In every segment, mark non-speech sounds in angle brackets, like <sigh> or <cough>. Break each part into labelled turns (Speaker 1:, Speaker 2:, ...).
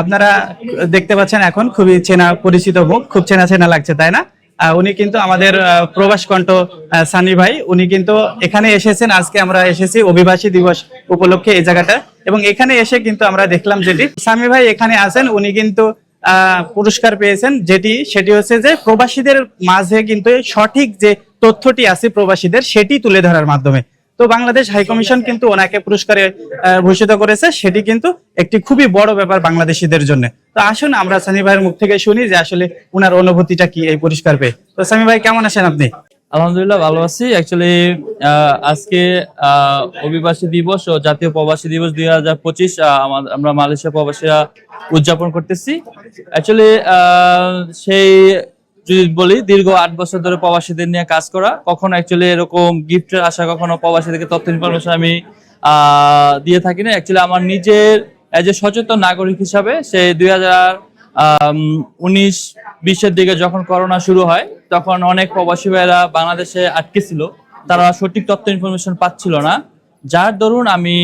Speaker 1: আপনারা দেখতে পাচ্ছেন এখন খুবই চেনা পরিচিত মুখ, খুব চেনা চেনা লাগছে, তাই না? উনি কিন্তু আমাদের প্রবাস কণ্ঠ সানি ভাই, উনি কিন্তু এখানে এসেছেন, আজকে আমরা এসেছি অভিবাসী দিবস উপলক্ষে এই জায়গাটা। এবং এখানে এসে কিন্তু আমরা দেখলাম যেটি, সামি ভাই এখানে আছেন, উনি কিন্তু পুরস্কার পেয়েছেন যেটি, সেটি হচ্ছে যে প্রবাসীদের মাঝে কিন্তু সঠিক যে তথ্যটি আছে প্রবাসীদের, সেটি তুলে ধরার মাধ্যমে। তো বাংলাদেশ হাই কমিশন কিন্তু ওনাকে পুরস্কারে আহ, ভূষিত করেছে। সেটি কিন্তু একটি খুবই বড় ব্যাপার বাংলাদেশিদের জন্য। তো আসুন আমরা সানি ভাইয়ের মুখ থেকে শুনি যে আসলে ওনার অনুভূতিটা কি এই পুরস্কার পেয়ে। তো সামি ভাই কেমন আছেন আপনি?
Speaker 2: আলহামদুলিল্লাহ ভালো আছি। অ্যাকচুয়ালি আজকে আহ, অভিবাসী দিবস ও জাতীয় প্রবাসী দিবস দুই হাজার পঁচিশ আমরা মালয়েশিয়া প্রবাসীরা উদযাপন করতেছি। অ্যাকচুয়ালি সেই যদি বলি, দীর্ঘ আট বছর ধরে প্রবাসীদের নিয়ে কাজ করা, কখনো অ্যাকচুয়ালি এরকম গিফটের আশা, কখনো প্রবাসীদেরকে তথ্য ইনফরমেশন আমি দিয়ে থাকি না। অ্যাকচুয়ালি আমার নিজের এজ এ সচেতন নাগরিক হিসাবে সে দুই হাজার উনিশ, বিশের দিকে যখন করোনা শুরু হয়, তখন অনেক প্রবাসী ভাইয়েরা বাংলাদেশে আটকে ছিল। তারা সঠিক তথ্য ইনফরমেশন পাচ্ছিল না। যার দরুন আমি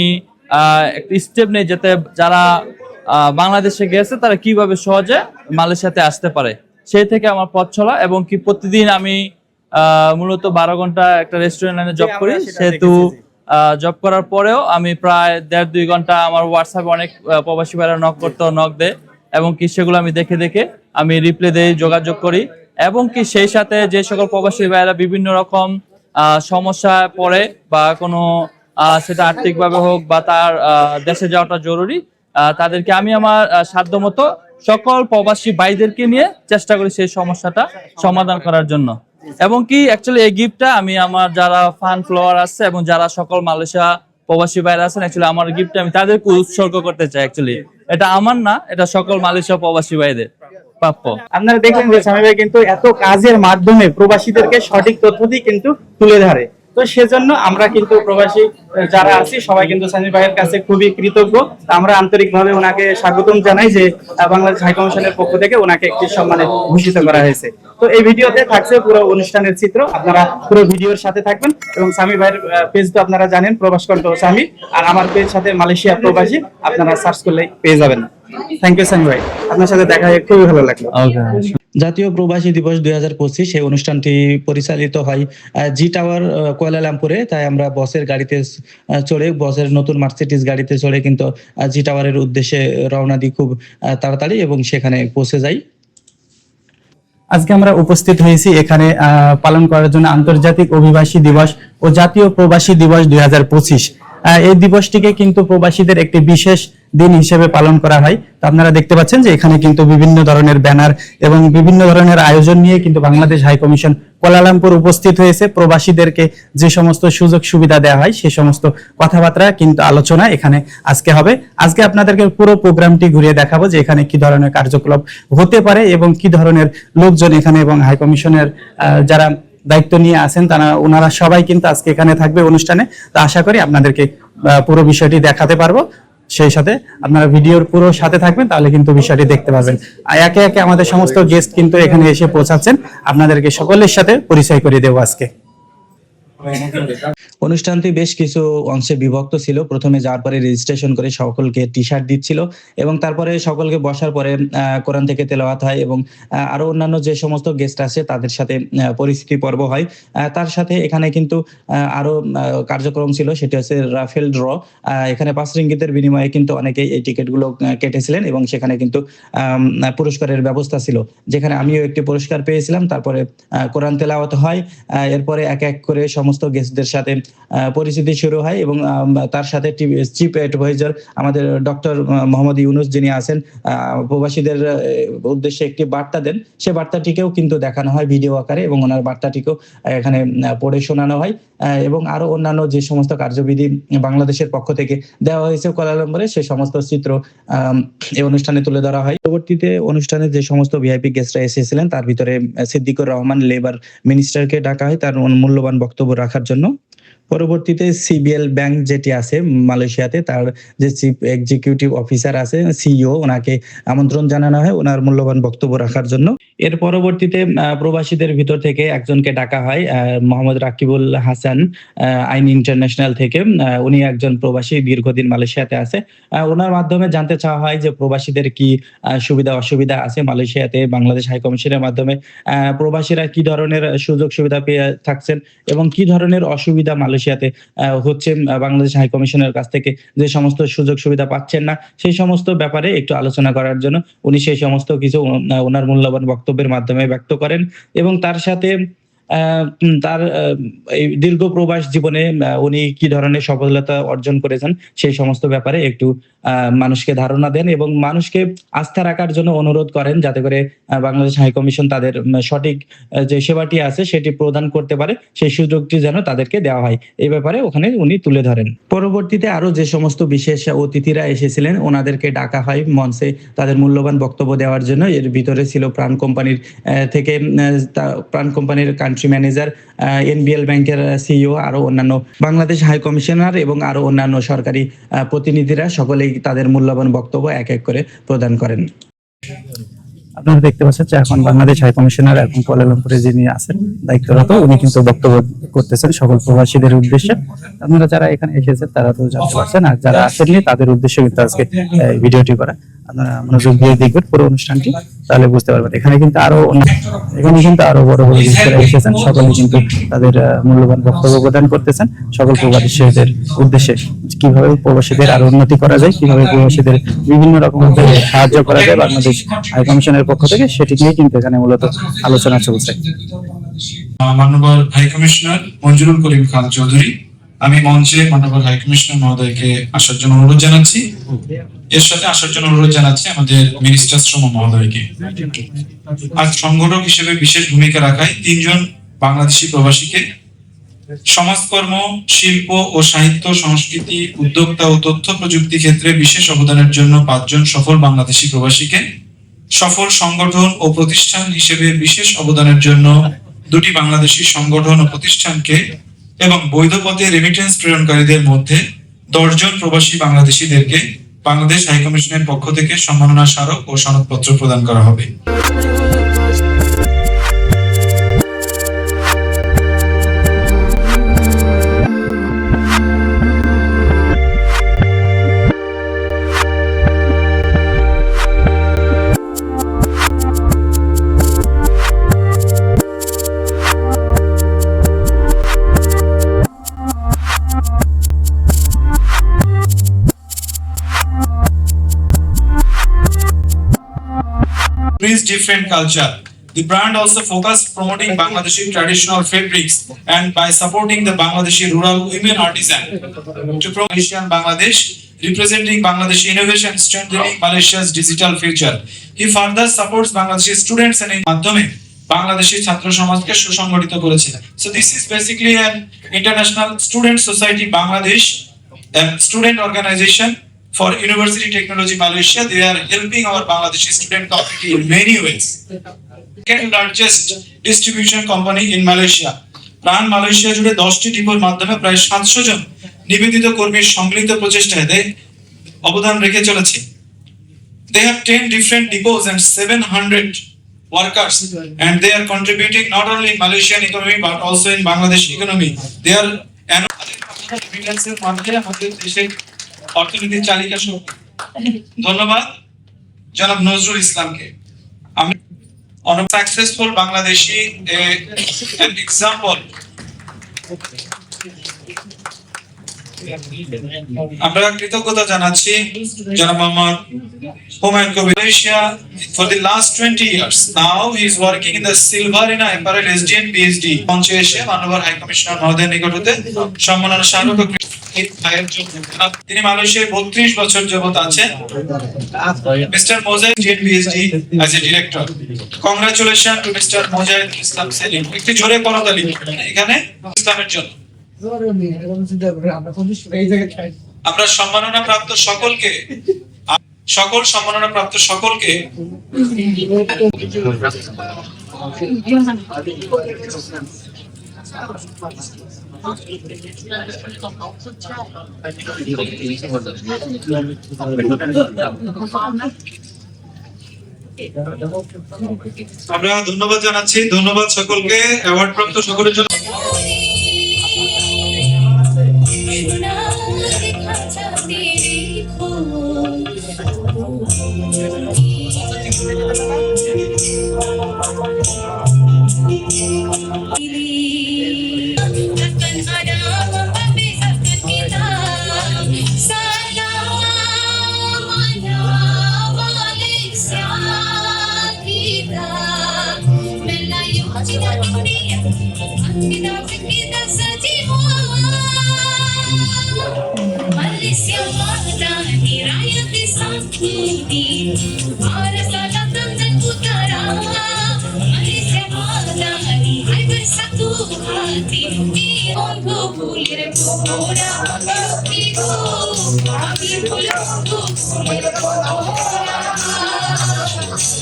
Speaker 2: একটা স্টেপ নেই যাতে, যারা বাংলাদেশে গেছে, তারা কীভাবে সহজে মালয়েশিয়াতে আসতে পারে। সেই থেকে আমার পথ চলা এবং কি প্রতিদিন আমি মূলত বারো ঘণ্টা একটা রেস্টুরেন্ট লাইনে জব করি। সেহেতু জব করার পরেও আমি প্রায় দেড় দুই ঘণ্টা আমার হোয়াটসঅ্যাপে অনেক প্রবাসী ভাইরা নক করতো নক দেয় এবং কি সেগুলো আমি দেখে দেখে আমি রিপ্লে দিয়ে যোগাযোগ করি এবং কি সেই সাথে যে সকল প্রবাসী ভাইরা বিভিন্ন রকম আহ, সমস্যায় পড়ে বা কোনো আহ, সেটা আর্থিকভাবে হোক বা তার দেশে যাওয়াটা জরুরি তাদেরকে আমি আমার সাধ্যমতো সকল প্রবাসী ভাইদেরকে নিয়ে চেষ্টা করি সেই সমস্যাটা সমাধান করার জন্য। এবং কি অ্যাকচুয়ালি এই গিফটটা আমি আমার যারা ফান ফ্লোয়ার আছে এবং যারা সকল মালয়েশিয়া প্রবাসী বাইরে আছেন অ্যাকচুয়ালি আমার গিফটটা আমি তাদেরকে উৎসর্গ করতে চাই অ্যাকচুয়ালি এটা আমার না, এটা সকল মালয়েশিয়া প্রবাসী ভাইদের প্রাপ্য।
Speaker 1: আপনারা দেখলেন যে সামি ভাই কিন্তু এত কাজের মাধ্যমে প্রবাসীদেরকে সঠিক তথ্য দিয়ে কিন্তু তুলে ধরে। তো সেজন্য আমরা কিন্তু প্রবাসী যারা আছি, সবাই কিন্তু সানি ভাইয়ের কাছে খুবই কৃতজ্ঞ। আমরা আন্তরিকভাবে ওনাকে স্বাগতম জানাই যে বাংলাদেশ হাই কমিশনের পক্ষ থেকে ওনাকে একটি সম্মানে ভূষিত করা হয়েছে। তো এই ভিডিওতে থাকছে পুরো অনুষ্ঠানের চিত্র, আপনারা পুরো ভিডিওর সাথে থাকবেন এবং সামি ভাইয়ের পেজ তো আপনারা জানেন, প্রবাস কণ্ঠ স্বামী আর আমার পেজ সাথে মালয়েশিয়া প্রবাসী, আপনারা সার্চ করলে পেয়ে যাবেন। থ্যাংক ইউ সামি ভাই। আপনার সাথে দেখা খুবই ভালো লাগল।
Speaker 3: জাতীয় প্রবাসী দিবস দুই হাজার পঁচিশ এই অনুষ্ঠানটি পরিচালিত হয় জি টাওয়ার কুয়ালালামপুরে। তাই আমরা বসের গাড়িতে চড়ে, বসের নতুন মার্সিডিজ গাড়িতে চড়ে কিন্তু জি টাওয়ারের উদ্দেশ্যে রওনা দিই খুব তাড়াতাড়ি এবং সেখানে পৌঁছে যাই।
Speaker 1: আজকে আমরা উপস্থিত হয়েছি এখানে পালন করার জন্য আন্তর্জাতিক অভিবাসী দিবস ও জাতীয় প্রবাসী দিবস দুই হাজার পঁচিশ। এই দিবসটিকে কিন্তু প্রবাসীদের একটি বিশেষ দিন হিসেবে পালন করা হয়। তো আপনারা দেখতে পাচ্ছেন যে এখানে কিন্তু বিভিন্ন ধরনের ব্যানার এবং বিভিন্ন ধরনের আয়োজন নিয়ে কিন্তু বাংলাদেশ হাই কমিশন কোলালামপুর উপস্থিত হয়েছে। প্রবাসীদেরকে যে সমস্ত সুযোগ সুবিধা দেওয়া হয় সেই সমস্ত কথাবার্তা কিন্তু আলোচনা এখানে আজকে হবে। আজকে আপনাদেরকে পুরো প্রোগ্রামটি ঘুরিয়ে দেখাবো যে এখানে কি ধরনের কার্যকলাপ হতে পারে এবং কি ধরনের লোকজন এখানে এবং হাই কমিশনের যারা দায়িত্ব নিয়ে আছেন তারা, ওনারা সবাই কিন্তু আজকে এখানে থাকবে অনুষ্ঠানে। তো আশা করি আপনাদেরকে পুরো বিষয়টি দেখাতে পারব। সেই সাথে আপনারা ভিডিওর পুরো সাথে থাকবেন, তাহলে কিন্তু বিষয়টি দেখতে পাবেন একে একে আমাদের সমস্ত গেস্ট কিন্তু এখানে এসে পৌঁছাচ্ছেন। আপনাদেরকে সকলের সাথে পরিচয় করে দেবো আজকে।
Speaker 3: অনুষ্ঠানটি বেশ কিছু অংশে বিভক্ত ছিল। প্রথমে যাওয়ার পরে রেজিস্ট্রেশন করে সকলকে টি শার্ট দিচ্ছিল এবং তারপরে সকলকে বসার পরে কোরআন থেকে তেলাওয়াত হয় এবং আরও অন্যান্য যে সমস্ত গেস্ট আছে তাদের সাথে পরিস্থিতি পর্ব হয়। তার সাথে এখানে কিন্তু আরও কার্যক্রম ছিল। সেটি হচ্ছে রাফেল ড্র এখানে পাঁচ রিঙ্গিতের বিনিময়ে কিন্তু অনেকে এই টিকিটগুলো আহ, কেটেছিলেন এবং সেখানে কিন্তু পুরস্কারের ব্যবস্থা ছিল। যেখানে আমিও একটি পুরস্কার পেয়েছিলাম। তারপরে কোরআন তেলাওয়াত হয়। এরপরে এক এক করে সমস্ত গেস্টদের সাথে পরিচিতি শুরু হয় এবং তার সাথে চিফ অ্যাডভাইজার আমাদের ডক্টর মোহাম্মদ ইউনুস যিনি আছেন প্রবাসীদের উদ্দেশ্যে একটি বার্তা দেন। সে বার্তাটিকেও কিন্তু দেখানো হয় ভিডিও আকারে এবং ওনার বার্তাটিকেও এখানে পড়ে শোনানো হয়। এবং আরও অন্যান্য যে সমস্ত কার্যবিধি বাংলাদেশের পক্ষ থেকে দেওয়া হয়েছে কোলালামপুরে সে সমস্ত চিত্র এই অনুষ্ঠানে তুলে ধরা হয়। পরবর্তীতে অনুষ্ঠানে যে সমস্ত ভিআইপি গেস্টরা এসেছিলেন, তার ভিতরে সিদ্দিকুর রহমান লেবার মিনিস্টারকে ডাকা হয়। তার মূল্যবান বক্তব্য রাখার জন্য পরবর্তীতে সিবিএল ব্যাংক যেটি আছে মালয়েশিয়াতে, তার যে চিফ এক্সিকিউটিভ অফিসার আছে, সিইও, ওনাকে আমন্ত্রণ জানানো হয় ওনার মূল্যবান বক্তব্য রাখার জন্য। এর পরবর্তীতে প্রবাসীদের ভিতর থেকে একজনকে ডাকা হয় মোহাম্মদ রাকিবুল হাসান আইন ইন্টারন্যাশনাল থেকে। উনি একজন প্রবাসী, দীর্ঘদিন মালয়েশিয়াতে আছে। ওনার মাধ্যমে জানতে চাওয়া হয় যে প্রবাসীদের কি সুবিধা, অসুবিধা আছে মালয়েশিয়াতে, বাংলাদেশ হাই কমিশনের মাধ্যমে। প্রবাসীরা কি ধরনের সুযোগ সুবিধা পেয়ে থাকছেন এবং কি ধরনের অসুবিধা মালয়েশিয়াতে হচ্ছে বাংলাদেশ হাই কমিশনের কাছ থেকে যে সমস্ত সুযোগ সুবিধা পাচ্ছেন না, সেই সমস্ত ব্যাপারে একটু আলোচনা করার জন্য উনি সেই সমস্ত কিছু ওনার মূল্যবান বক্তব্যের মাধ্যমে ব্যক্ত করেন এবং তার সাথে তার এই দীর্ঘ প্রবাস জীবনে উনি কি ধরনের সফলতা অর্জন করেছেন সেই সমস্ত ব্যাপারে একটু মানুষকে ধারণা দেন এবং মানুষকে আস্থা রাখার জন্য অনুরোধ করেন যাতে করে বাংলাদেশ হাই কমিশন তাদের সঠিক যে সেবাটি আছে সেটি প্রদান করতে পারে, সেই সুযোগটি যেন তাদেরকে দেওয়া হয়। এই ব্যাপারে ওখানে উনি তুলে ধরেন। পরবর্তীতে আরও যে সমস্ত বিশেষ অতিথিরা এসেছিলেন, ওনাদেরকে ডাকা হয় মঞ্চে তাদের মূল্যবান বক্তব্য দেওয়ার জন্য। এর ভিতরে ছিল প্রাণ কোম্পানির থেকে প্রাণ কোম্পানির কান্ট্রি ম্যানেজার এনবিএল ব্যাংকের সিইও আরও অন্যান্য বাংলাদেশ হাই কমিশনার এবং আরও অন্যান্য সরকারি আহ, প্রতিনিধিরা সকলেই তাদের মূল্যবান বক্তব্য এক এক করে প্রদান করেন।
Speaker 1: আপনারা দেখতে পাচ্ছেন যে এখন বাংলাদেশ হাই কমিশনার এবং কুয়ালালামপুরে যিনি আছেন, দায়িত্বরত, উনি কিন্তু বক্তব্য করতেছেন সকল প্রবাসীদের উদ্দেশ্যে। আপনারা যারা এখানে এসেছেন, তারা তো জানতে পারছেন, আর যারা আসেননি, তাদের উদ্দেশ্যে কিন্তু আজকে ভিডিওটি করা। আপনারা মনোযোগ দিয়ে দেখবেন পুরো অনুষ্ঠানটি, তাহলে বুঝতে পারবেন। এখানে কিন্তু আরও এখানে কিন্তু আরও বড় বড় ব্যক্তিরা এসেছেন। সকলে কিন্তু তাদের মূল্যবান বক্তব্য প্রদান করতেছেন। সকল প্রবাসীদের উদ্দেশ্যে কীভাবে প্রবাসীদের আরও উন্নতি করা যায়, কীভাবে প্রবাসীদের বিভিন্ন রকম সাহায্য করা যায়, বাংলাদেশ হাই কমিশনের পক্ষ থেকে সেটি নিয়ে কিন্তু এখানে মূলত আলোচনা চলছে
Speaker 4: মাননীয় হাই কমিশনার মঞ্জুরুল করিম খান চৌধুরী, আমি মঞ্চে মাননীয় হাই কমিশনার মহোদয়কে আসার জন্য অনুরোধ জানাচ্ছি। এর সাথে আসার জন্য অনুরোধ জানাচ্ছি আমাদের মিনিস্টার শ্রম মহোদয়কে। আজ সংগঠক হিসেবে বিশেষ ভূমিকা রাখায় তিনজন বাংলাদেশি প্রবাসীকে সমাজকর্ম, শিল্প ও সাহিত্য, সংস্কৃতি, উদ্যোক্তা ও তথ্য প্রযুক্তি ক্ষেত্রে বিশেষ অবদানের জন্য পাঁচজন সফল বাংলাদেশি প্রবাসীকে সফল সংগঠন ও প্রতিষ্ঠান হিসেবে বিশেষ অবদানের জন্য দুটি বাংলাদেশি সংগঠন ও প্রতিষ্ঠানকে এবং বৈধ পথে রেমিটেন্স প্রেরণকারীদের মধ্যে দশজন প্রবাসী বাংলাদেশিদেরকে বাংলাদেশ হাইকমিশনের পক্ষ থেকে সম্মাননা স্মারক ও সনদপত্র প্রদান করা হবে। Brings different culture. The brand also focused promoting Bangladeshi traditional fabrics and by supporting the Bangladeshi rural women artisan to promote Asian Bangladesh, representing Bangladeshi innovation, strengthening Malaysia's digital future. He further supports Bangladeshi students and in মাধ্যমে বাংলাদেশি ছাত্র সমাজকে সুসংগঠিত করেছিলেন so this is basically an international student society Bangladesh student organisation for University Technology Malaysia. They are helping our Bangladeshi student community in many ways. Second largest distribution company in Malaysia. PRAN Malaysia জুড়ে দশটি ডিপোর মাধ্যমে প্রায় সাতশো জন নিবেদিত কর্মীর সম্মিলিত প্রচেষ্টায় they অবদান রেখে চলেছে They have 10 different depots and 700 workers and they are contributing not only in Malaysian economy but also in Bangladesh economy. They are অর্থনীতির চালিকা শক্তি। ধন্যবাদ, জনাব নজরুল ইসলামকে। আমি অন সাকসেসফুল বাংলাদেশি example আমরা কৃতজ্ঞতা জানাচ্ছি, জনাব Mohammad Humayun Kabir. Malaysia for the last 20 years, now he is working in the Silvarina Apparel SDN PhD মঞ্চে হাই কমিশনার মহোদয়ের নিকট হতে সম্মাননা তিনি বত্রিশ বছর যাবত আছেন। Jain PhD as a director. Congratulations to Mr. Mozaid Islam Selim. একটি জোরে এখানে ইসলামের জন্য। আমরা সম্মাননা প্রাপ্ত সকলকে, সকল সম্মাননা প্রাপ্ত সকলকে আমরা ধন্যবাদ জানাচ্ছি ধন্যবাদ সকলকে অ্যাওয়ার্ড প্রাপ্ত সকলের জন্য।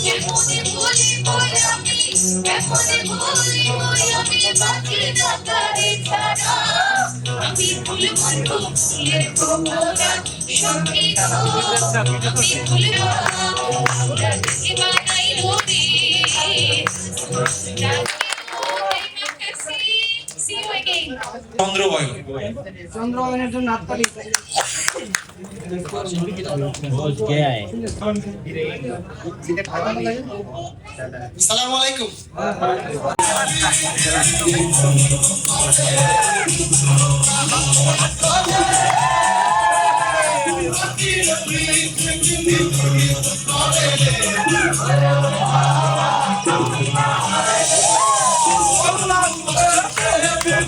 Speaker 5: Kemone boleh boyami Bagi datari cara আমি ফুল বন্ধু ফুলের আমরা থেকে you again.
Speaker 4: চন্দ্রবায়ু
Speaker 6: সালাম আলাইকুম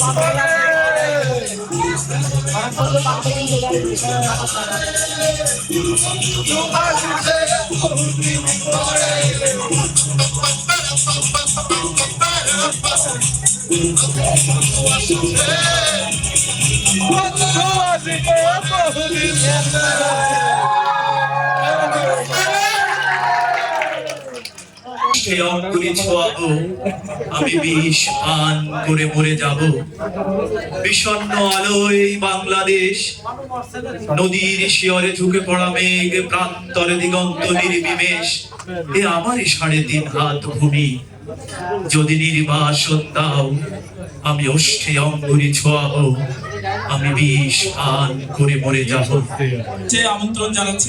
Speaker 7: What's you সে ছোয়াবো, আমি বিষ পান করে মরে যাব। বিষণ্ণ আলোয় বাংলাদেশ, নদীর শিয়রে ঝুঁকে পড়া মেঘ, প্রান্তরে দিগন্ত নির্বিমেষ। এ আমারই সাড়ে তিন হাত ভূমি। যদি নির্বাসন দাও, আমি অষ্টে অঙ্গুরি ছোয়াবো। আমি পান করে মরে যাব।
Speaker 4: যে আমন্ত্রণ জানাচ্ছি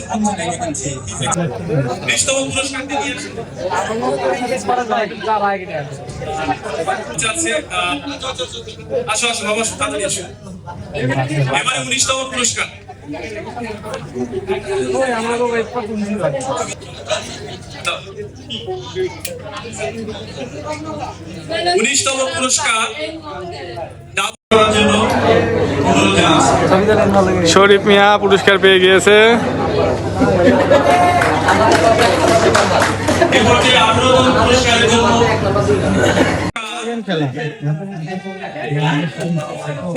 Speaker 4: আসো। আসো বাবা তাড়াতাড়ি আসো। এবারে উনিশতম পুরস্কার। উনিশতম পুরস্কার।
Speaker 8: শরীফ মিয়া পুরস্কার পেয়ে গিয়েছে।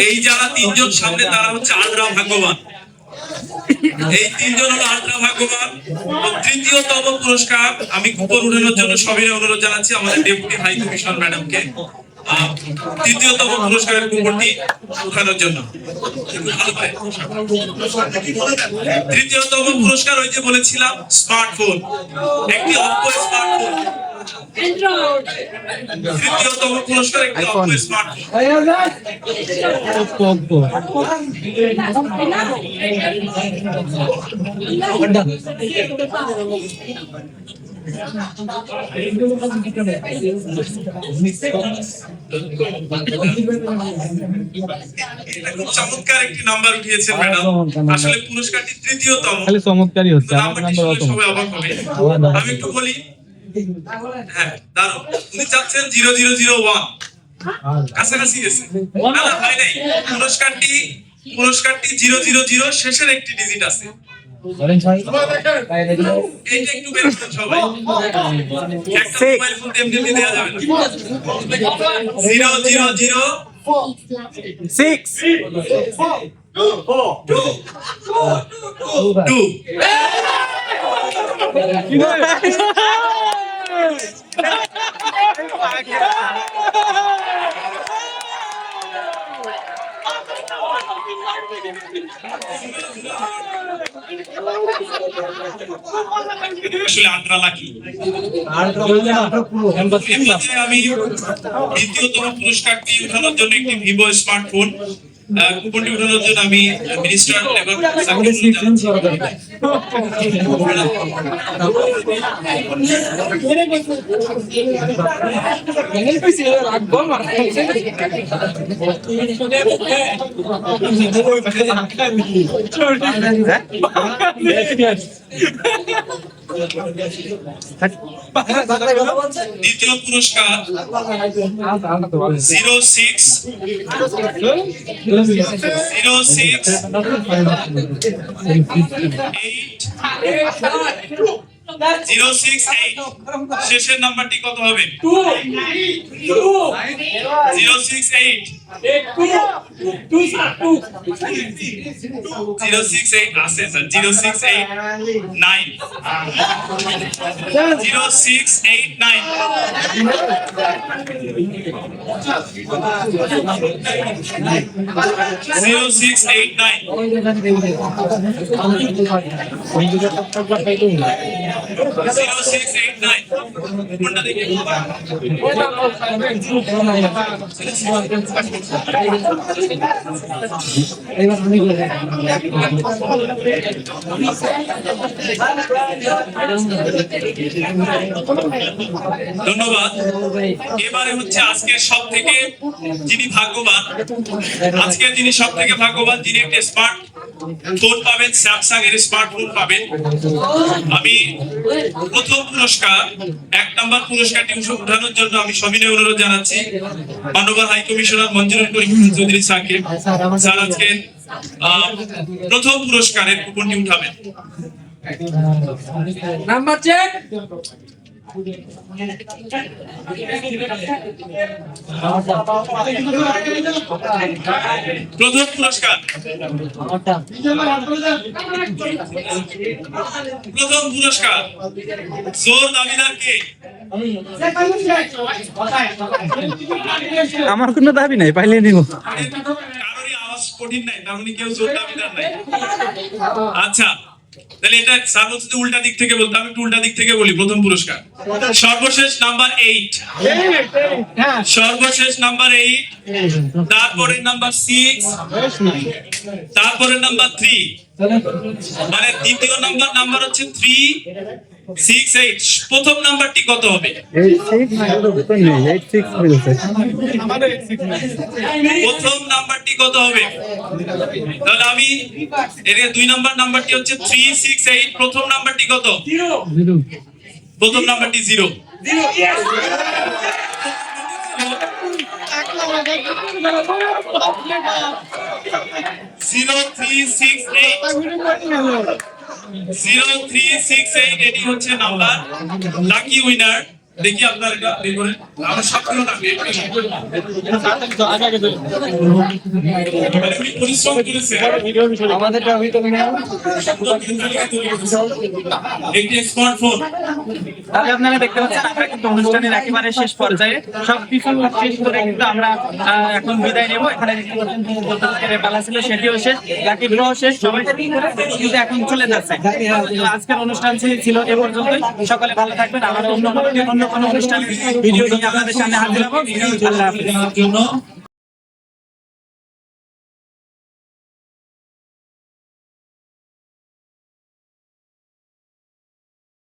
Speaker 4: এই যারা তিনজন সামনে তারা হচ্ছে আলরা ভাগ্যবান। এই তিনজন হলো আলরা ভাগ্যবান। তৃতীয়তম পুরস্কার, আমি কুপন উঠানোর জন্য সবিনয় অনুরোধ জানাচ্ছি, আমাদের ডেপুটি হাই কমিশনার ম্যাডামকে। তৃতীয়তম পুরস্কারের কুপনটি উঠানোর জন্য। তৃতীয়তম পুরস্কার ওই যে বলেছিলাম স্মার্টফোন। একটি অপ্পো স্মার্টফোন। তৃতীয়তম পুরস্কার একটি অপ্পো স্মার্টফোন। চমৎকার একটি নাম্বার উঠিয়েছেন ম্যাডাম আসলে পুরস্কারটি তৃতীয়তম।
Speaker 8: খালি চমৎকারই হচ্ছে আমার
Speaker 4: নাম্বারটি
Speaker 8: নাম্বার
Speaker 4: শুনলে
Speaker 8: অত
Speaker 4: সবাই অবাক হবে। আমি একটু বলি হ্যাঁ উনি চাচ্ছেন জিরো জিরো জিরো ওয়ান কাছাকাছি গেছে। না না হয় নাই। পুরস্কারটি পুরস্কারটি জিরো জিরো জিরো শেষের একটি ডিজিট আছে। এইটা একটু বের করুন সবাই। একটা মোবাইল ফোন এমনি এমনি দেওয়া যাবে zero zero zero.
Speaker 8: Six
Speaker 4: two. <laughs> আসলে আন্দ্রা লাকি। এমনিতে আমি দ্বিতীয়তম পুরস্কারটি উঠানোর জন্য একটি ভিভো স্মার্টফোন কুপনটি উঠানোর জন্য আমি মিনিস্টার লেবার দ্বিতীয় পুরস্কার zero six zero six zero six eight শেষের নাম্বারটি কত হবে? Zero six eight zero six eight আছে sir zero six eight nine zero six eight nine zero six eight nine zero six eight nine কোনটা দেখে ধন্যবাদ। এবারে হচ্ছে আজকের সব থেকে যিনি ভাগ্যবান আজকে যিনি সব থেকে ভাগ্যবান, যিনি একটা স্মার্ট ফোন পাবেন স্যামসাং এর স্মার্টফোন পাবেন। আমি প্রথম পুরস্কার, এক নম্বর পুরস্কারটি উঠে- উঠানোর জন্য আমি সবিনয় অনুরোধ জানাচ্ছি। মাননীয় হাই কমিশনার মঞ্জুরুল করিম চৌধুরী স্যারকে। স্যার আজকে প্রথম পুরস্কারের কুপনটি উঠাবেন।
Speaker 8: নাম্বার চেক
Speaker 4: প্রথম পুরস্কার। প্রথম পুরস্কার জোর দাবিদার কে?
Speaker 1: আমার কোনো দাবি নাই পাইলে নিব।
Speaker 4: কারোরই আওয়াজ কঠিন নাই তার মানে কেউ জোর দাবিদার নাই। আচ্ছা তাহলে এটা স্যার যদি উল্টা দিক থেকে বলতে, আমি একটু উল্টা দিক থেকে বলি, প্রথম পুরস্কার। সর্বশেষ নাম্বার এইট সর্বশেষ নাম্বার এইট তারপরের নাম্বার সিক্স তারপরের নাম্বার থ্রি মানে দ্বিতীয় নাম্বার নাম্বার হচ্ছে থ্রি সিক্স এইট প্রথম নাম্বারটি কত হবে? প্রথম নাম্বারটি কত হবে? তাহলে আমি এর দুই নাম্বার নাম্বারটি হচ্ছে থ্রি সিক্স এইট প্রথম নাম্বারটি কত? প্রথম নাম্বারটি zero zero three six eight zero three six eight এটি হচ্ছে নাম্বার লাকি উইনার দেখি আপনার এটা বের করেন। আমার লাগবে পরিশ্রম করেছে। একটি স্মার্টফোন
Speaker 1: তাহলে আপনারা দেখতে পাচ্ছেন আমরা কিন্তু অনুষ্ঠানের একেবারে শেষ পর্যায়ে। সবকিছু শেষ করে কিন্তু আমরা আহ, এখন বিদায় নেব। এখানে যে পালা ছিল সেটিও শেষ। লাকি ড্র শেষ। সবাই কিন্তু এখন চলে যাচ্ছে। আজকের অনুষ্ঠান ছিল- ছিল এ পর্যন্তই। সকলে ভালো থাকবেন। আমার অন্য অন্য কোনো অনুষ্ঠান ভিডিও নিয়ে আপনাদের সামনে হাজির হব। আল্লাহ হাফিজ।